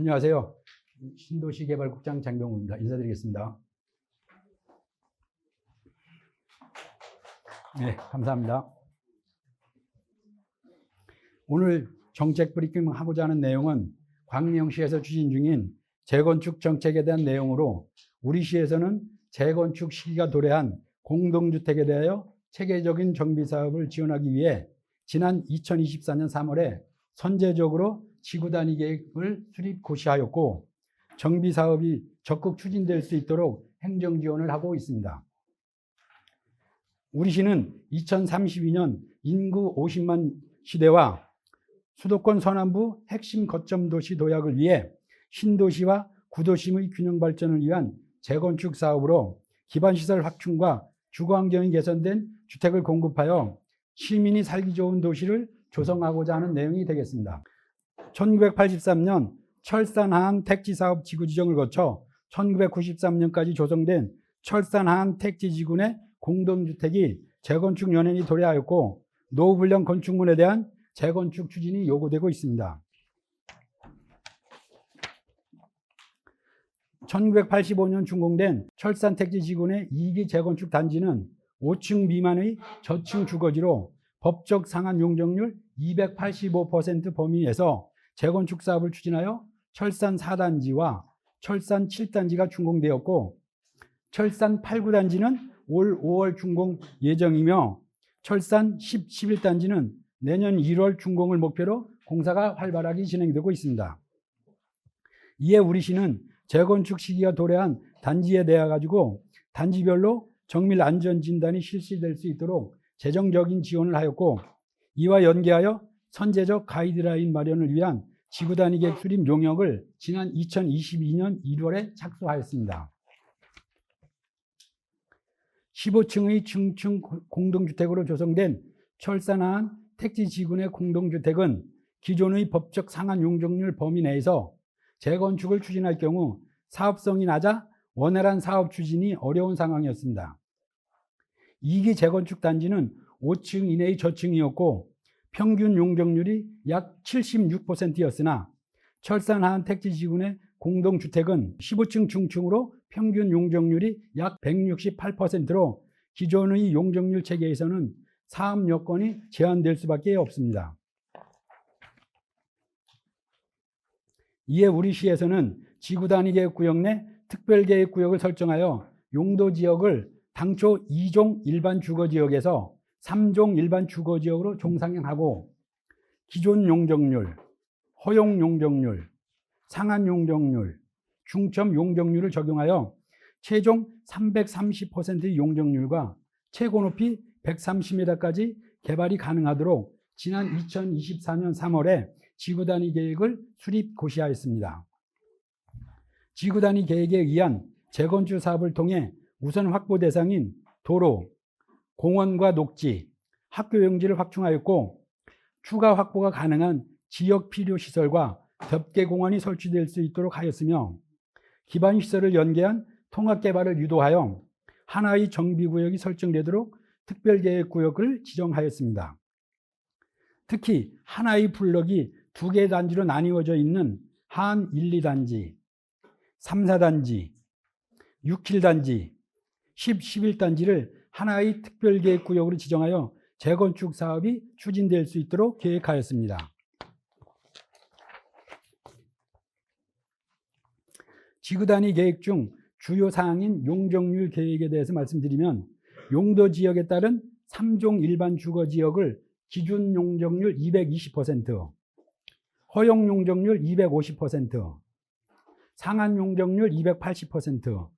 안녕하세요. 신도시 개발국장 장병우입니다. 인사드리겠습니다. 네, 감사합니다. 오늘 정책 브리핑 하고자 하는 내용은 광명시에서 추진 중인 재건축 정책에 대한 내용으로 우리 시에서는 재건축 시기가 도래한 공동주택에 대하여 체계적인 정비 사업을 지원하기 위해 지난 2024년 3월에 선제적으로 지구 단위 계획을 수립 고시하였고 정비 사업이 적극 추진될 수 있도록 행정 지원을 하고 있습니다. 우리 시는 2032년 인구 50만 시대와 수도권 서남부 핵심 거점 도시 도약을 위해 신도시와 구도심의 균형 발전을 위한 재건축 사업으로 기반 시설 확충과 주거 환경이 개선된 주택을 공급하여 시민이 살기 좋은 도시를 조성하고자 하는 내용이 되겠습니다. 1983년 철산하안 택지 사업 지구 지정을 거쳐 1993년까지 조성된 철산하안 택지 지구내 공동주택이 재건축 연행이 도래하였고 노후불량 건축물에 대한 재건축 추진이 요구되고 있습니다. 1985년 준공된 철산 택지 지구내 2기 재건축 단지는 5층 미만의 저층 주거지로 법적 상한 용적률 285% 범위에서 재건축 사업을 추진하여 철산 4단지와 철산 7단지가 준공되었고 철산 8, 9단지는 올 5월 준공 예정이며 철산 10, 11단지는 내년 1월 준공을 목표로 공사가 활발하게 진행되고 있습니다. 이에 우리 시는 재건축 시기가 도래한 단지에 대해 가지고 단지별로 정밀 안전 진단이 실시될 수 있도록 재정적인 지원을 하였고 이와 연계하여 선제적 가이드라인 마련을 위한 지구 단위 계획 수립 용역을 지난 2022년 1월에 착수하였습니다. 15층의 중층 공동주택으로 조성된 철산한 택지 지구내 공동주택은 기존의 법적 상한 용적률 범위 내에서 재건축을 추진할 경우 사업성이 낮아 원활한 사업 추진이 어려운 상황이었습니다. 2기 재건축 단지는 5층 이내의 저층이었고 평균 용적률이 약 76%였으나 철산하안 택지 지구내 공동주택은 15층 중층으로 평균 용적률이 약 168%로 기존의 용적률 체계에서는 사업 여건이 제한될 수밖에 없습니다. 이에 우리 시에서는 지구 단위 계획 구역 내 특별 계획 구역을 설정하여 용도 지역을 당초 2종 일반 주거 지역에서 3종 일반 주거 지역으로 종상향하고 기존 용적률, 허용 용적률, 상한 용적률, 중점 용적률을 적용하여 최종 330%의 용적률과 최고 높이 130m까지 개발이 가능하도록 지난 2024년 3월에 지구 단위 계획을 수립 고시하였습니다. 지구 단위 계획에 의한 재건축 사업을 통해 우선 확보 대상인 도로, 공원과 녹지, 학교 용지를 확충하였고 추가 확보가 가능한 지역 필요 시설과 덮개 공원이 설치될 수 있도록 하였으며 기반 시설을 연계한 통합 개발을 유도하여 하나의 정비 구역이 설정되도록 특별 계획 구역을 지정하였습니다. 특히 하나의 블럭이 두개 단지로 나뉘어져 있는 한 1, 2단지, 3, 4단지, 6, 7단지, 10, 11단지를 하나의 특별계획 구역으로 지정하여 재건축 사업이 추진될 수 있도록 계획하였습니다. 지구단위 계획 중 주요 사항인 용적률 계획에 대해서 말씀드리면 용도 지역에 따른 3종 일반 주거 지역을 기준 용적률 220%, 허용 용적률 250%, 상한 용적률 280%,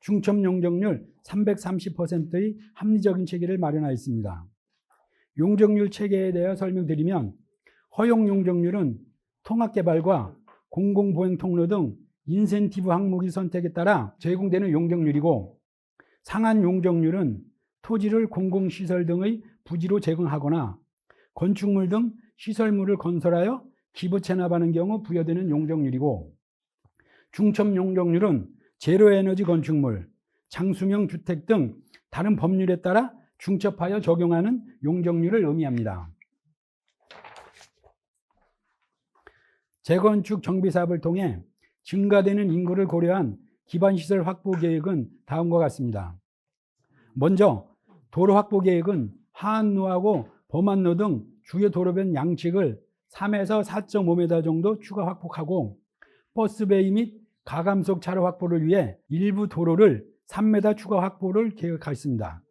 중첩 용적률 330%의 합리적인 체계를 마련하였습니다. 용적률 체계에 대해 설명드리면 허용 용적률은 통합개발과 공공보행 통로 등 인센티브 항목의 선택에 따라 제공되는 용적률이고 상한 용적률은 토지를 공공시설 등의 부지로 제공하거나 건축물 등 시설물을 건설하여 기부 체납하는 경우 부여되는 용적률이고 중첩 용적률은 제로에너지 건축물, 장수명 주택 등 다른 법률에 따라 중첩하여 적용하는 용적률을 의미합니다. 재건축 정비 사업을 통해 증가되는 인구를 고려한 기반 시설 확보 계획은 다음과 같습니다. 먼저 도로 확보 계획은 하안로하고 범안로 등 주요 도로변 양측을 3에서 4.5m 정도 추가 확보하고 버스베이 및 가감속 차로 확보를 위해 일부 도로를 3m 추가 확보를 계획하였습니다.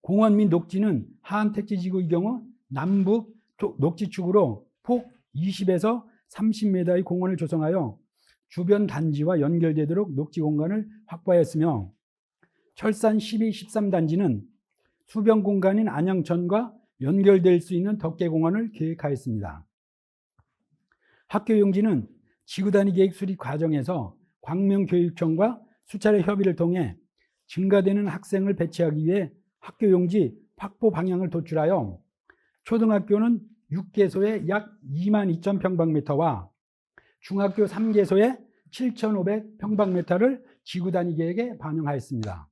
공원 및 녹지는 하안 택지 지구의 경우 남북 도- 녹지축으로 폭 20에서 30m의 공원을 조성하여 주변 단지와 연결되도록 녹지 공간을 확보하였으며 철산 12, 13단지는 수변 공간인 안양천과 연결될 수 있는 덕계 공원을 계획하였습니다. 학교 용지는 지구단위 계획 수립 과정에서 광명교육청과 수차례 협의를 통해 증가되는 학생을 배치하기 위해 학교 용지 확보 방향을 도출하여 초등학교는 6개소에 약 2만 2천 평방미터와 중학교 3개소에 7,500 평방미터를 지구 단위 계획에 반영하였습니다.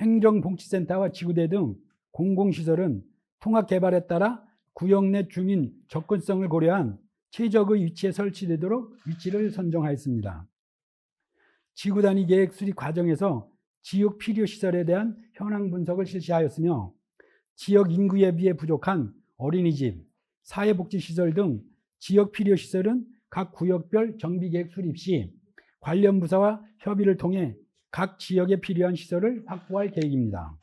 행정복지센터와 지구대 등 공공시설은 통합 개발에 따라 구역 내 주민 접근성을 고려한 최적의 위치에 설치되도록 위치를 선정하였습니다. 지구 단위 계획 수립 과정에서 지역 필요 시설에 대한 현황 분석을 실시하였으며 지역 인구에 비해 부족한 어린이집, 사회복지시설 등 지역 필요 시설은 각 구역별 정비 계획 수립 시 관련 부서와 협의를 통해 각 지역에 필요한 시설을 확보할 계획입니다.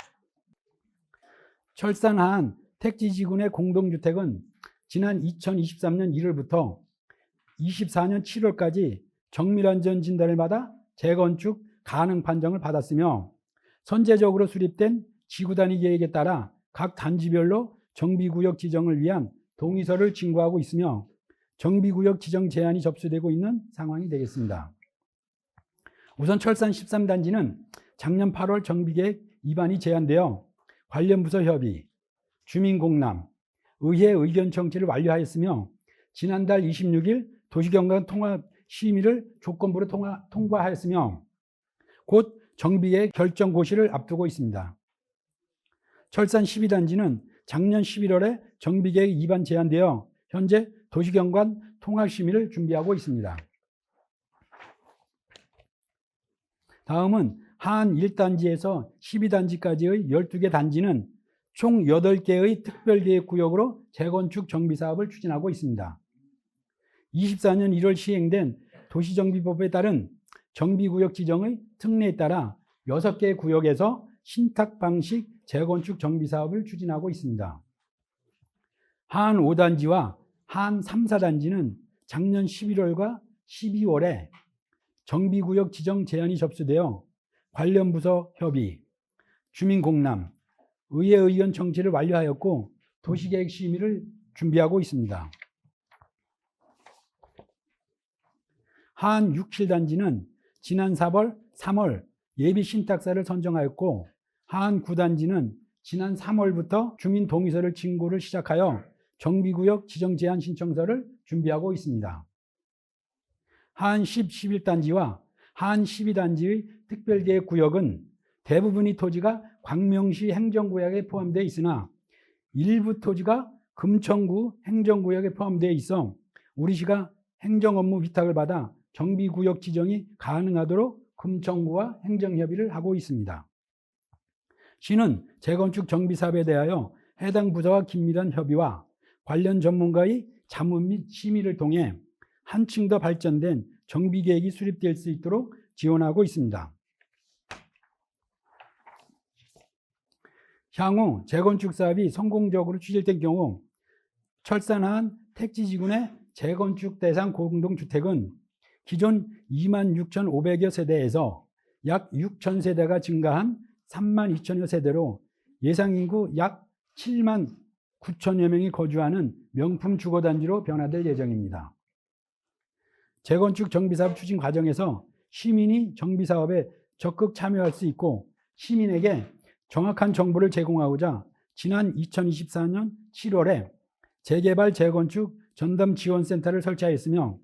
철산한 택지지구내 공동주택은 지난 2023년 1월부터 24년 7월까지 정밀안전 진단을 받아 재건축 가능 판정을 받았으며 선제적으로 수립된 지구 단위 계획에 따라 각 단지별로 정비구역 지정을 위한 동의서를 진구하고 있으며 정비구역 지정 제안이 접수되고 있는 상황이 되겠습니다. 우선 철산 13단지는 작년 8월 정비계획 위반이 제안되어 관련 부서 협의, 주민공람, 의회 의견 청취를 완료하였으며 지난달 26일 도시경관 통합 심의를 조건부로 통화, 통과하였으며 곧 정비의 결정 고시를 앞두고 있습니다. 철산 12단지는 작년 11월에 정비계획 위반 제안되어 현재 도시경관 통합심의를 준비하고 있습니다. 다음은 한 1단지에서 12단지까지의 12개 단지는 총 8개의 특별계획 구역으로 재건축 정비 사업을 추진하고 있습니다. 24년 1월 시행된 도시정비법에 따른 정비구역 지정의 특례에 따라 6개 구역에서 신탁 방식 재건축 정비 사업을 추진하고 있습니다. 한 5단지와 한 3, 4단지는 작년 11월과 12월에 정비구역 지정 제안이 접수되어 관련 부서 협의, 주민공람, 의회 의견 청취를 완료하였고 도시계획 심의를 준비하고 있습니다. 한 6, 7단지는 지난 4월, 3월 예비 신탁사를 선정하였고 한 9단지는 지난 3월부터 주민 동의서를 진고를 시작하여 정비구역 지정 제한 신청서를 준비하고 있습니다. 한 10, 11단지와 한 12단지의 특별계획 구역은 대부분의 토지가 광명시 행정구역에 포함되어 있으나 일부 토지가 금천구 행정구역에 포함되어 있어 우리 시가 행정 업무 위탁을 받아 정비구역 지정이 가능하도록 금천구와 행정협의를 하고 있습니다. 시는 재건축 정비 사업에 대하여 해당 부서와 긴밀한 협의와 관련 전문가의 자문 및 심의를 통해 한층 더 발전된 정비 계획이 수립될 수 있도록 지원하고 있습니다. 향후 재건축 사업이 성공적으로 추진된 경우 철산한 택지지구 내 재건축 대상 공동주택은 기존 26,500여 세대에서 약 6천 세대가 증가한 3만 2천여 세대로 예상 인구 약 7만 9천여 명이 거주하는 명품 주거단지로 변화될 예정입니다. 재건축 정비사업 추진 과정에서 시민이 정비사업에 적극 참여할 수 있고 시민에게 정확한 정보를 제공하고자 지난 2024년 7월에 재개발 재건축 전담 지원센터를 설치하였으며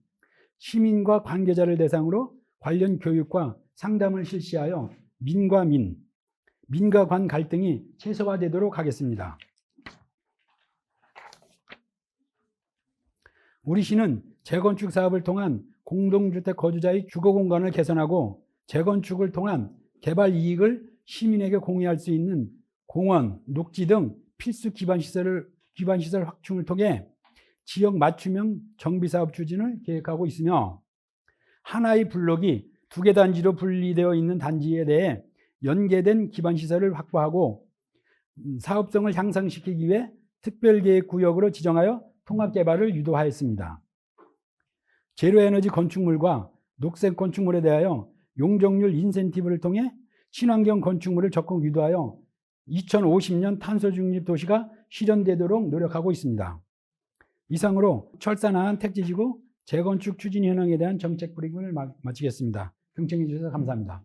시민과 관계자를 대상으로 관련 교육과 상담을 실시하여 민과 민, 민과 관 갈등이 최소화되도록 하겠습니다. 우리 시는 재건축 사업을 통한 공동주택 거주자의 주거 공간을 개선하고 재건축을 통한 개발 이익을 시민에게 공유할 수 있는 공원, 녹지 등 필수 기반 시설을 기반 시설 확충을 통해 지역 맞춤형 정비 사업 추진을 계획하고 있으며 하나의 블록이 두 개 단지로 분리되어 있는 단지에 대해 연계된 기반 시설을 확보하고 음, 사업성을 향상시키기 위해 특별계획 구역으로 지정하여 통합 개발을 유도하였습니다. 제로에너지 건축물과 녹색 건축물에 대하여 용적률 인센티브를 통해 친환경 건축물을 적극 유도하여 2050년 탄소 중립 도시가 실현되도록 노력하고 있습니다. 이상으로 철산한 택지지구 재건축 추진 현황에 대한 정책 브리핑을 마- 마치겠습니다. 경청해 주셔서 감사합니다.